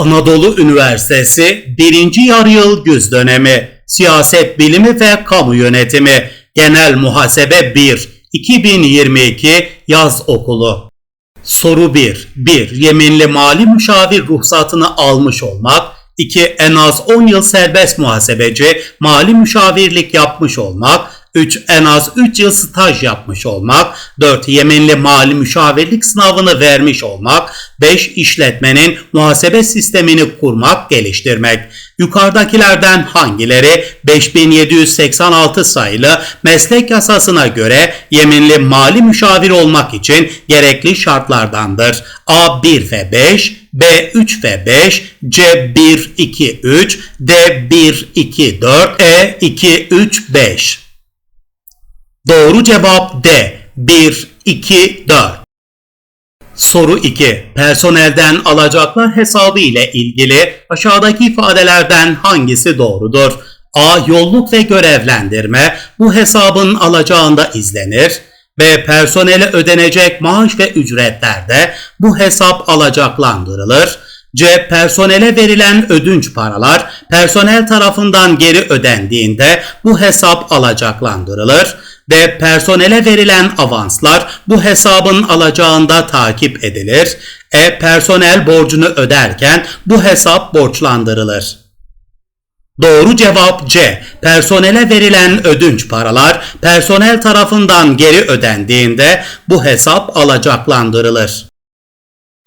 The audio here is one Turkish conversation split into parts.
Anadolu Üniversitesi 1. Yarıyıl Güz Dönemi Siyaset Bilimi ve Kamu Yönetimi Genel Muhasebe 1 2022 Yaz Okulu Soru 1. 1. Yeminli mali müşavir ruhsatını almış olmak. 2. En az 10 yıl serbest muhasebeci mali müşavirlik yapmış olmak. 3. En az 3 yıl staj yapmış olmak. 4. Yeminli mali müşavirlik sınavını vermiş olmak. 5. işletmenin muhasebe sistemini kurmak, geliştirmek. Yukarıdakilerden hangileri 5786 sayılı meslek yasasına göre yeminli mali müşavir olmak için gerekli şartlardandır? A 1 ve 5, B 3 ve 5, C 1 2 3, D 1 2 4, E 2 3 5. Doğru cevap D 1 2 4. Soru 2. Personelden alacaklar hesabı ile ilgili aşağıdaki ifadelerden hangisi doğrudur? A. Yolluk ve görevlendirme bu hesabın alacağında izlenir. B. Personele ödenecek maaş ve ücretlerde bu hesap alacaklandırılır. C. Personele verilen ödünç paralar personel tarafından geri ödendiğinde bu hesap alacaklandırılır. D. Personele verilen avanslar bu hesabın alacağında takip edilir. E. Personel borcunu öderken bu hesap borçlandırılır. Doğru cevap C. Personele verilen ödünç paralar personel tarafından geri ödendiğinde bu hesap alacaklandırılır.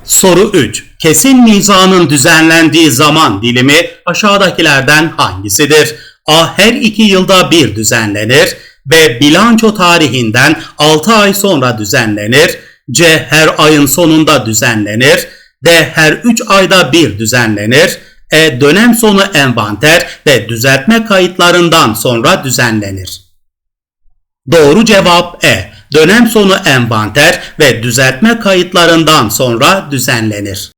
Soru 3. Kesin mizanın düzenlendiği zaman dilimi aşağıdakilerden hangisidir? A. Her iki yılda bir düzenlenir. B. Bilanço tarihinden 6 ay sonra düzenlenir. C. Her ayın sonunda düzenlenir. D. Her 3 ayda bir düzenlenir. E. Dönem sonu envanter ve düzeltme kayıtlarından sonra düzenlenir. Doğru cevap E. Dönem sonu envanter ve düzeltme kayıtlarından sonra düzenlenir.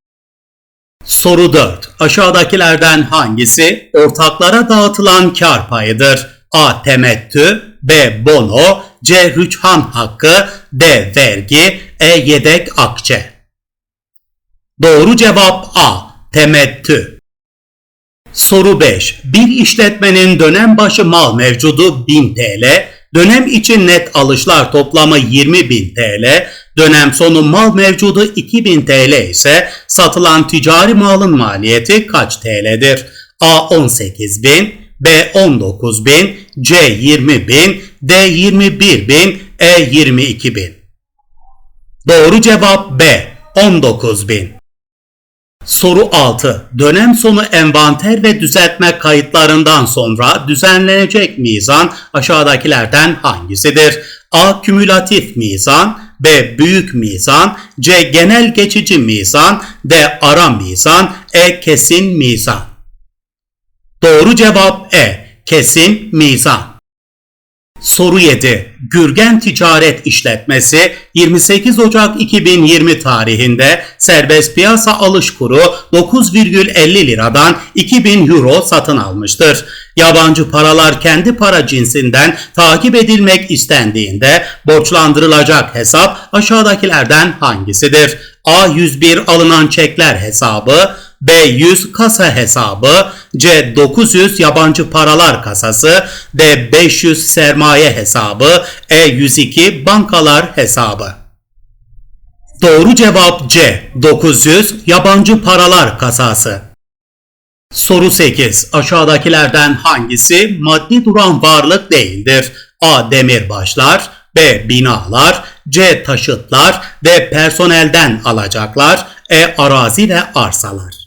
Soru 4. Aşağıdakilerden hangisi ortaklara dağıtılan kar payıdır? A. Temettü B. Bono C. Rüçhan hakkı D. Vergi E. Yedek akçe Doğru cevap A. Temettü Soru 5. Bir işletmenin dönem başı mal mevcudu 1000 TL, dönem için net alışlar toplamı 20.000 TL, dönem sonu mal mevcudu 2000 TL ise satılan ticari malın maliyeti kaç TL'dir? A 18.000, B 19.000, C 20.000, D 21.000, E 22.000. Doğru cevap B 19.000. Soru 6. Dönem sonu envanter ve düzeltme kayıtlarından sonra düzenlenecek mizan aşağıdakilerden hangisidir? A. Kümülatif mizan B. Büyük mizan C. Genel geçici mizan D. Ara mizan E. Kesin mizan Doğru cevap E. Kesin mizan. Soru 7. Gürgen Ticaret İşletmesi 28 Ocak 2020 tarihinde serbest piyasa alış kuru 9,50 liradan 2000 euro satın almıştır. Yabancı paralar kendi para cinsinden takip edilmek istendiğinde borçlandırılacak hesap aşağıdakilerden hangisidir? A101 alınan çekler hesabı, B100 kasa hesabı, C900 yabancı paralar kasası, D500 sermaye hesabı, E102 bankalar hesabı. Doğru cevap C. 900 yabancı paralar kasası. Soru 8. Aşağıdakilerden hangisi maddi duran varlık değildir? A. Demirbaşlar B. Binalar C. Taşıtlar D. Personelden alacaklar E. Arazi ve arsalar.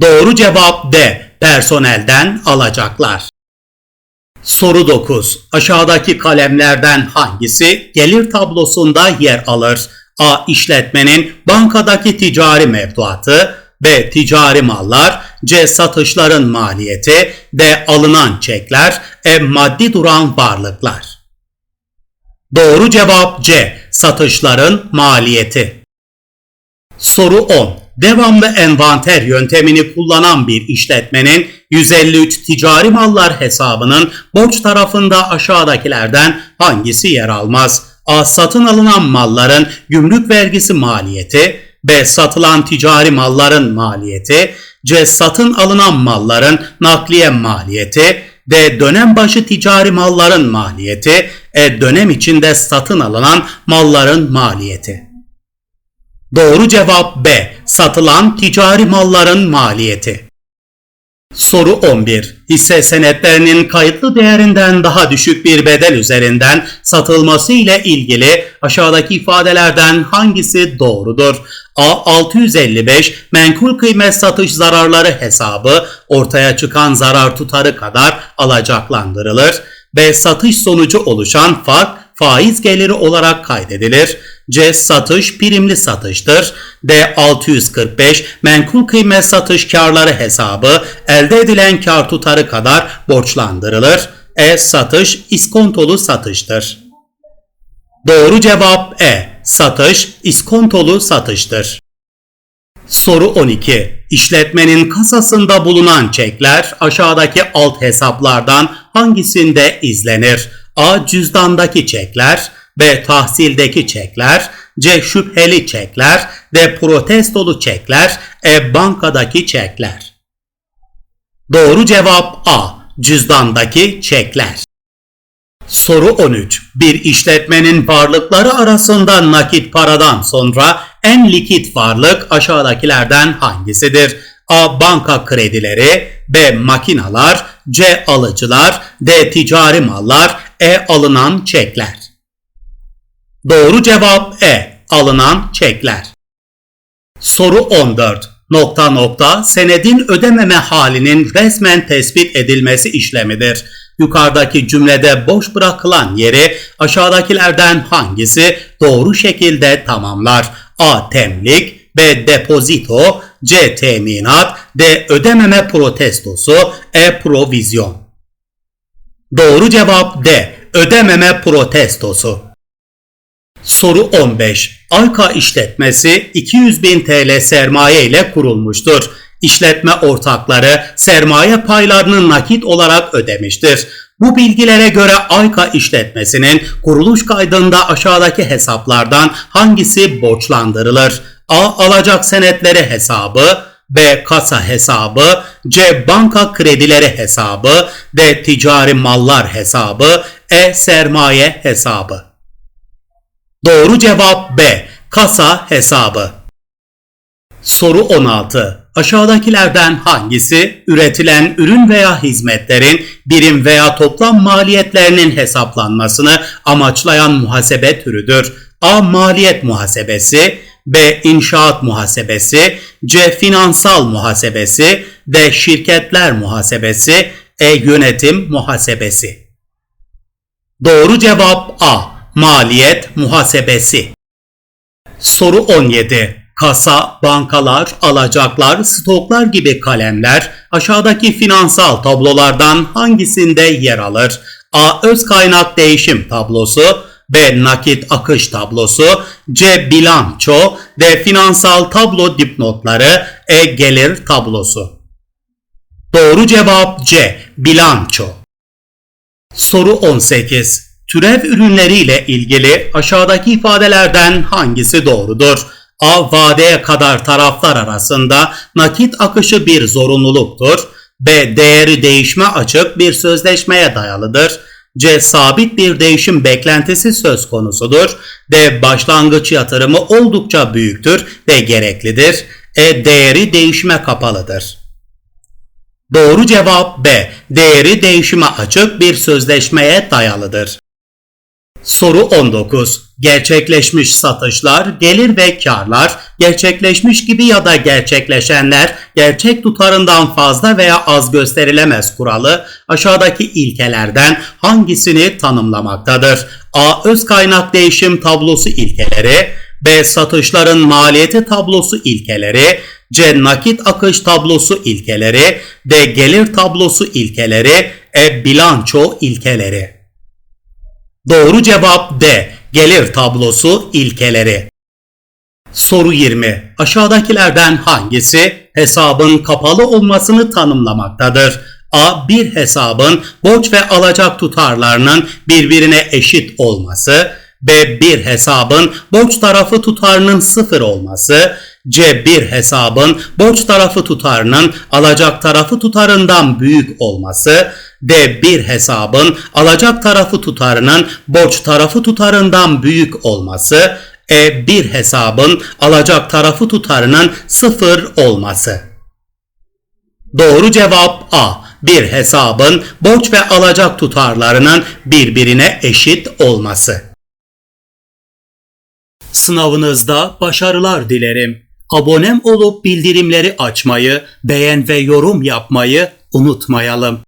Doğru cevap D. Personelden alacaklar. Soru 9. Aşağıdaki kalemlerden hangisi gelir tablosunda yer alır? A. İşletmenin bankadaki ticari mevduatı, B. Ticari mallar, C. Satışların maliyeti, D. Alınan çekler, E. Maddi duran varlıklar. Doğru cevap C. Satışların maliyeti. Soru 10. Devamlı envanter yöntemini kullanan bir işletmenin 153 ticari mallar hesabının borç tarafında aşağıdakilerden hangisi yer almaz? A. Satın alınan malların gümrük vergisi maliyeti, B. Satılan ticari malların maliyeti C. Satın alınan malların nakliye maliyeti D. Dönem başı ticari malların maliyeti E. Dönem içinde satın alınan malların maliyeti Doğru cevap B. Satılan ticari malların maliyeti. Soru 11. Hisse senetlerinin kayıtlı değerinden daha düşük bir bedel üzerinden satılması ile ilgili aşağıdaki ifadelerden hangisi doğrudur? A. 655 menkul kıymet satış zararları hesabı ortaya çıkan zarar tutarı kadar alacaklandırılır. B. Satış sonucu oluşan fark faiz geliri olarak kaydedilir. C. Satış primli satıştır. D. 645 menkul kıymet satış karları hesabı elde edilen kar tutarı kadar borçlandırılır. E. Satış iskontolu satıştır. Doğru cevap E. Satış iskontolu satıştır. Soru 12. İşletmenin kasasında bulunan çekler aşağıdaki alt hesaplardan hangisinde izlenir? A. Cüzdandaki çekler B. Tahsildeki çekler C. Şüpheli çekler D. Protestolu çekler E. Bankadaki çekler Doğru cevap A. Cüzdandaki çekler. Soru 13. Bir işletmenin varlıkları arasında nakit paradan sonra en likit varlık aşağıdakilerden hangisidir? A. Banka kredileri B. Makinalar C. Alıcılar D. Ticari mallar E. Alınan çekler Doğru cevap E. Alınan çekler. Soru 14. Nokta nokta senedin ödememe halinin resmen tespit edilmesi işlemidir. Yukarıdaki cümlede boş bırakılan yeri aşağıdakilerden hangisi doğru şekilde tamamlar? A. Temlik B. Depozito C. Teminat D. Ödememe protestosu E. Provizyon Doğru cevap D. Ödememe protestosu. Soru 15. Ayka işletmesi 200 bin TL sermaye ile kurulmuştur. İşletme ortakları sermaye paylarını nakit olarak ödemiştir. Bu bilgilere göre Ayka işletmesinin kuruluş kaydında aşağıdaki hesaplardan hangisi borçlandırılır? A. Alacak senetleri hesabı B. Kasa hesabı C. Banka kredileri hesabı D. Ticari mallar hesabı E. Sermaye hesabı Doğru cevap B. Kasa hesabı. Soru 16. Aşağıdakilerden hangisi üretilen ürün veya hizmetlerin birim veya toplam maliyetlerinin hesaplanmasını amaçlayan muhasebe türüdür? A. Maliyet muhasebesi B. İnşaat muhasebesi C. Finansal muhasebesi D. Şirketler muhasebesi E. Yönetim muhasebesi Doğru cevap A maliyet muhasebesi. Soru 17. Kasa, bankalar, alacaklar, stoklar gibi kalemler aşağıdaki finansal tablolardan hangisinde yer alır? A. Öz kaynak değişim tablosu B. Nakit akış tablosu C. Bilanço D. Finansal tablo dipnotları E. Gelir tablosu Doğru cevap C. Bilanço Soru 18 Türev ürünleriyle ilgili aşağıdaki ifadelerden hangisi doğrudur? A. Vadeye kadar taraflar arasında nakit akışı bir zorunluluktur. B. Değeri değişme açık bir sözleşmeye dayalıdır. C. Sabit bir değişim beklentisi söz konusudur. D. Başlangıç yatırımı oldukça büyüktür ve gereklidir. E. Değeri değişime kapalıdır. Doğru cevap B. Değeri değişime açık bir sözleşmeye dayalıdır. Soru 19. Gerçekleşmiş satışlar, gelir ve karlar, gerçekleşmiş gibi ya da gerçekleşenler gerçek tutarından fazla veya az gösterilemez kuralı aşağıdaki ilkelerden hangisini tanımlamaktadır? A. Öz kaynak değişim tablosu ilkeleri, B. Satışların maliyeti tablosu ilkeleri, C. Nakit akış tablosu ilkeleri, D. Gelir tablosu ilkeleri, E. Bilanço ilkeleri. Doğru cevap D. Gelir tablosu ilkeleri. Soru 20. Aşağıdakilerden hangisi hesabın kapalı olmasını tanımlamaktadır? A. Bir hesabın borç ve alacak tutarlarının birbirine eşit olması. B1 hesabın borç tarafı tutarının sıfır olması, C1 hesabın borç tarafı tutarının alacak tarafı tutarından büyük olması, D1 hesabın alacak tarafı tutarının borç tarafı tutarından büyük olması, E1 hesabın alacak tarafı tutarının sıfır olması. Doğru cevap A. Bir hesabın borç ve alacak tutarlarının birbirine eşit olması. Sınavınızda başarılar dilerim. Abonem olup bildirimleri açmayı, beğen ve yorum yapmayı unutmayalım.